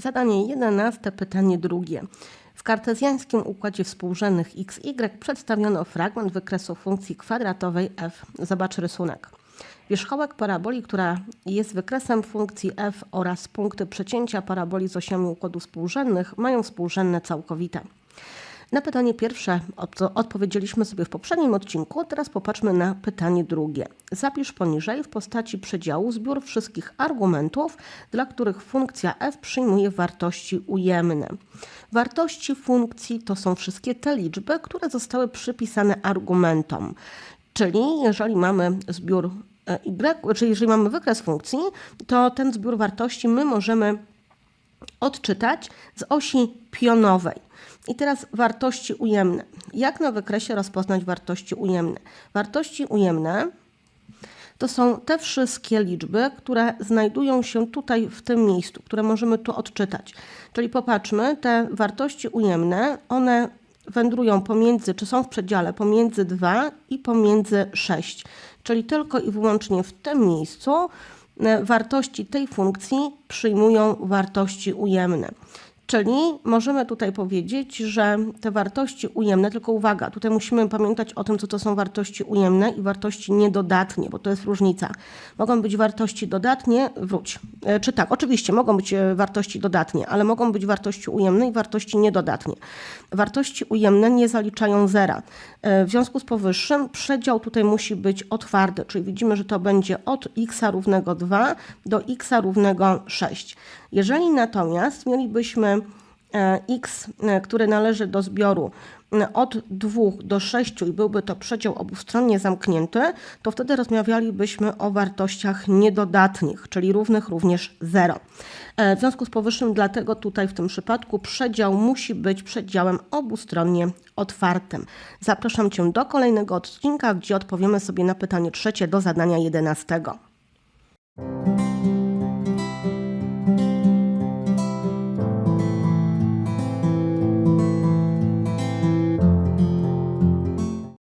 Zadanie 11, pytanie drugie. W kartezjańskim układzie współrzędnych x, y przedstawiono fragment wykresu funkcji kwadratowej f. Zobacz rysunek. Wierzchołek paraboli, która jest wykresem funkcji f oraz punkty przecięcia paraboli z osiami układu współrzędnych mają współrzędne całkowite. Na pytanie pierwsze od- odpowiedzieliśmy sobie w poprzednim odcinku, teraz popatrzmy na pytanie drugie. Zapisz poniżej w postaci przedziału zbiór wszystkich argumentów, dla których funkcja f przyjmuje wartości ujemne. Wartości funkcji to są wszystkie te liczby, które zostały przypisane argumentom. Czyli jeżeli mamy zbiór e, y, czyli jeżeli mamy wykres funkcji, to ten zbiór wartości my możemy odczytać z osi pionowej. I teraz wartości ujemne. Jak na wykresie rozpoznać wartości ujemne? Wartości ujemne to są te wszystkie liczby, które znajdują się tutaj w tym miejscu, które możemy tu odczytać. Czyli popatrzmy, te wartości ujemne, one wędrują pomiędzy, czy są w przedziale pomiędzy 2 i pomiędzy 6. Czyli tylko i wyłącznie w tym miejscu e, wartości tej funkcji przyjmują wartości ujemne. Czyli możemy tutaj powiedzieć, że te wartości ujemne, tylko uwaga, tutaj musimy pamiętać o tym, co to są wartości ujemne i wartości niedodatnie, bo to jest różnica. Mogą być wartości dodatnie, wróć. E, Czy tak, oczywiście mogą być e, wartości dodatnie, ale mogą być wartości ujemne i wartości niedodatnie. Wartości ujemne nie zaliczają zera. E, W związku z powyższym przedział tutaj musi być otwarty, czyli widzimy, że to będzie od x równego 2 do x równego 6. Jeżeli natomiast mielibyśmy x, e, który należy do zbioru e, od 2 do 6 i byłby to przedział obustronnie zamknięty, to wtedy rozmawialibyśmy o wartościach niedodatnich, czyli równych również 0. E, W związku z powyższym, dlatego tutaj w tym przypadku przedział musi być przedziałem obustronnie otwartym. Zapraszam Cię do kolejnego odcinka, gdzie odpowiemy sobie na pytanie trzecie do zadania 11.